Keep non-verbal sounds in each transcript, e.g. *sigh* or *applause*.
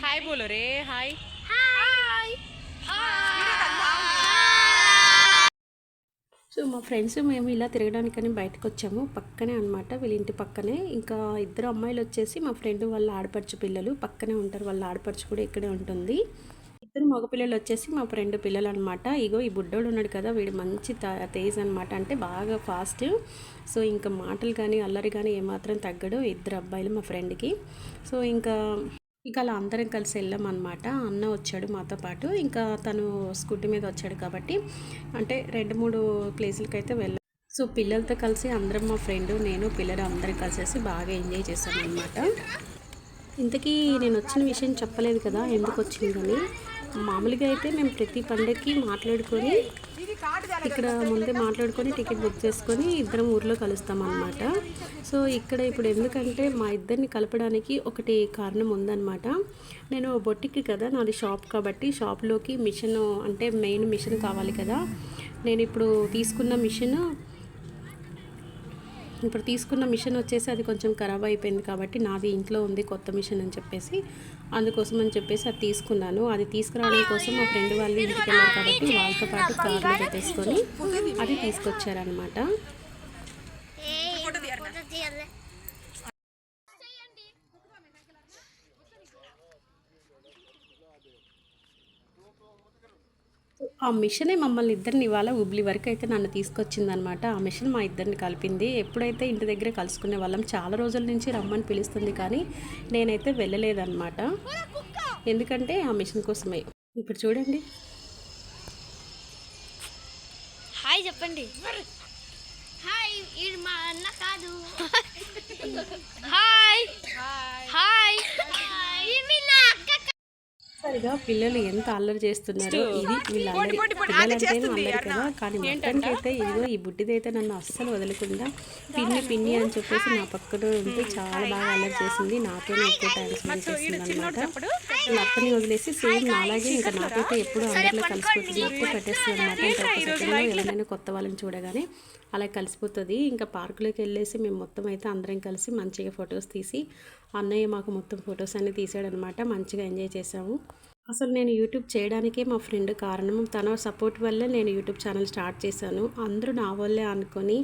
Hi బోలో రే hi so మా ఫ్రెండ్స్ మేము ఇలా తిరగడానికని బయటకు వచ్చాము పక్కనే అనమాట వీళ్ళ ఇంటి పక్కనే. ఇంకా ఇద్దరు అమ్మాయిలు వచ్చేసి మా ఫ్రెండ్ వాళ్ళ ఆడపడుచు పిల్లలు. పక్కనే ఉంటారు వాళ్ళ ఆడపడుచు కూడా ఇక్కడే ఉంటుంది. ఇద్దరు మగపిల్లలు వచ్చేసి మా ఫ్రెండ్ పిల్లలు అనమాట ఇగో ఈ బుడ్డోడు ఉన్నాడు కదా వీడు మంచి త- తేజ్ అనమాట అంటే బాగా ఫాస్ట్ సో ఇంకా మాటలు కానీ అల్లరి కానీ ఏమాత్రం తగ్గడు ఇద్దరు అబ్బాయిలు మా ఫ్రెండ్కి సో ఇంకా ఇక అలా అందరం కలిసి వెళ్ళాం అనమాట అన్న వచ్చాడు మాతో పాటు. ఇంకా తను స్కూటీ మీద వచ్చాడు కాబట్టి అంటే రెండు మూడు ప్లేసులకి అయితే వెళ్ళాం. సో పిల్లలతో కలిసి అందరం మా ఫ్రెండ్ నేను పిల్లలు అందరం కలిసేసి బాగా ఎంజాయ్ చేశాను అనమాట ఇంతకీ నేను వచ్చిన విషయం చెప్పలేదు కదా ఎందుకు వచ్చిందని. మామూలుగా అయితే మేము ప్రతి పండగకి మాట్లాడుకొని ఇక్కడ ముందే మాట్లాడుకొని టికెట్ బుక్ చేసుకొని ఇద్దరం ఊర్లో కలుస్తాం అనమాట సో ఇక్కడ ఇప్పుడు ఎందుకంటే మా ఇద్దరిని కలపడానికి ఒకటి కారణం ఉందన్నమాట. నేను బొట్టికి కదా నాది షాప్ కాబట్టి షాప్లోకి మిషన్ అంటే మెయిన్ మిషన్ కావాలి కదా. నేను ఇప్పుడు తీసుకున్న మిషన్ ఇప్పుడు తీసుకున్న మిషన్ వచ్చేసి అది కొంచెం ఖరాబ్ అయిపోయింది కాబట్టి నాది ఇంట్లో ఉంది కొత్త మిషన్ అని చెప్పేసి. అందుకోసం అని చెప్పేసి అది తీసుకున్నాను. అది తీసుకురావడం కోసం మా ఫ్రెండ్ వాళ్ళు ఇంటికి వెళ్ళారు కాబట్టి వాళ్ళతో పాటు కార్లో పెట్టేసుకొని అది తీసుకొచ్చారనమాట ఆ మిషనే మమ్మల్ని ఇద్దరిని ఇవాళ ఉబ్లి వరకు అయితే నన్ను తీసుకొచ్చిందనమాట ఆ మిషన్ మా ఇద్దరిని కలిపింది. ఎప్పుడైతే ఇంటి దగ్గర కలుసుకునే వాళ్ళం చాలా రోజుల నుంచి రమ్మని పిలుస్తుంది కానీ నేనైతే వెళ్ళలేదన్నమాట. ఎందుకంటే ఆ మిషన్ కోసమే. ఇప్పుడు చూడండి. హాయ్ చెప్పండి. హాయ్ మా అన్న కాదు. *laughs* హాయ్. హాయ్. సరిగా పిల్లలు ఎంత అల్లరి చేస్తున్నారో ఇది కదా. కానీ మొత్తానికి అయితే ఇదిగో ఈ బుడ్డిదైతే నన్ను అస్సలు వదలకుండా పిన్ని పిన్ని అని చెప్పేసి నా పక్కన ఉంటే చాలా బాగా అల్లరి చేసింది. నాతోనే ఎక్కువ టైం స్పెండ్ చేస్తుంది అనమాట వాళ్ళ అక్కని వదిలేసి సేమ్ నాలాగే ఇంకా నాకైతే ఎప్పుడు అందరిలో కలిసిపోతుంది. ఎక్కువ పెట్టేస్తుంది అనమాట ఇంకా ఒక సెకండ్లో ఎవరైనా కొత్త వాళ్ళని చూడగానే అలా కలిసిపోతుంది. ఇంకా పార్కులోకి వెళ్ళేసి మేము మొత్తం అయితే అందరం కలిసి మంచిగా ఫొటోస్ తీసి అన్నయ్య మాకు మొత్తం ఫొటోస్ అన్ని తీసాడనమాట మంచిగా ఎంజాయ్ చేసాము అసలు నేను యూట్యూబ్ చేయడానికే మా ఫ్రెండ్ కారణం. తన సపోర్ట్ వల్లే నేను యూట్యూబ్ ఛానల్ స్టార్ట్ చేశాను. అందరూ నా వల్లే అనుకొని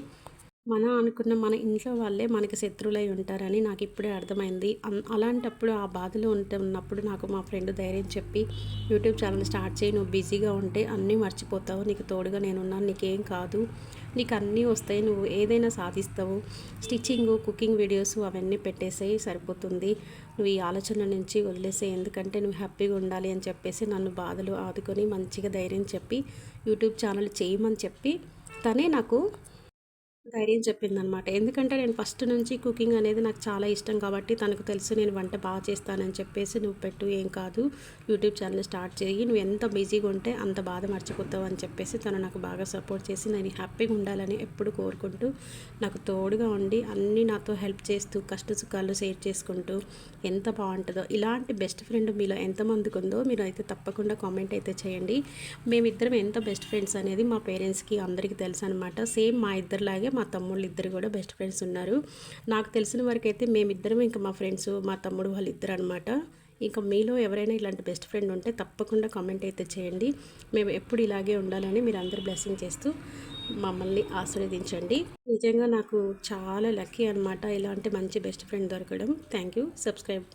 మనం అనుకున్న మన ఇంట్లో వాళ్ళే మనకి శత్రువులై ఉంటారని నాకు ఇప్పుడే అర్థమైంది. అన్- అలాంటప్పుడు ఆ బాధలో ఉంటున్నప్పుడు నాకు మా ఫ్రెండ్ ధైర్యం చెప్పి యూట్యూబ్ ఛానల్ స్టార్ట్ చేయి నువ్వు బిజీగా ఉంటే అన్నీ మర్చిపోతావు. నీకు తోడుగా నేనున్నాను నీకేం కాదు. నీకు అన్నీ వస్తాయి నువ్వు ఏదైనా సాధిస్తావు. స్టిచ్చింగ్ కుకింగ్ వీడియోస్ అవన్నీ పెట్టేసేయి సరిపోతుంది. నువ్వు ఈ ఆలోచన నుంచి వదిలేసే ఎందుకంటే నువ్వు హ్యాపీగా ఉండాలి అని చెప్పేసి నన్ను బాధలు ఆదుకొని మంచిగా ధైర్యం చెప్పి యూట్యూబ్ ఛానల్ చేయమని చెప్పి తనే నాకు ధైర్యం చెప్పిందనమాట. ఎందుకంటే నేను ఫస్ట్ నుంచి కుకింగ్ అనేది నాకు చాలా ఇష్టం కాబట్టి తనకు తెలుసు నేను వంట బాగా చేస్తానని చెప్పేసి నువ్వు పెట్టు ఏం కాదు యూట్యూబ్ ఛానల్ స్టార్ట్ చేయి నువ్వు ఎంత బిజీగా ఉంటే అంత బాధ మర్చిపోతావు అని చెప్పేసి తను నాకు బాగా సపోర్ట్ చేసి నేను హ్యాపీగా ఉండాలని ఎప్పుడు కోరుకుంటూ నాకు తోడుగా ఉండి అన్నీ నాతో హెల్ప్ చేస్తూ కష్ట సుఖాలు షేర్ చేసుకుంటూ ఎంత బాగుంటుందో ఇలాంటి బెస్ట్ ఫ్రెండ్ మీలో ఎంతమందికి ఉందో మీరు అయితే తప్పకుండా కామెంట్ అయితే చేయండి. మేమిద్దరం ఎంత బెస్ట్ ఫ్రెండ్స్ అనేది మా పేరెంట్స్కి అందరికీ తెలుసు అనమాట సేమ్ మా ఇద్దరిలాగే మా తమ్ముళ్ళు ఇద్దరు కూడా బెస్ట్ ఫ్రెండ్స్ ఉన్నారు. నాకు తెలిసిన వరకు అయితే మేమిద్దరం ఇంకా మా ఫ్రెండ్స్ మా తమ్ముడు వాళ్ళు ఇద్దరు అనమాట ఇంకా మీలో ఎవరైనా ఇలాంటి బెస్ట్ ఫ్రెండ్ ఉంటే తప్పకుండా కామెంట్ అయితే చేయండి. మేము ఎప్పుడు ఇలాగే ఉండాలని మీరు అందరు బ్లెస్సింగ్ చేస్తూ మమ్మల్ని ఆశీర్వదించండి. నిజంగా నాకు చాలా లక్కీ అనమాట ఇలాంటి మంచి బెస్ట్ ఫ్రెండ్ దొరకడం. Thank you subscribe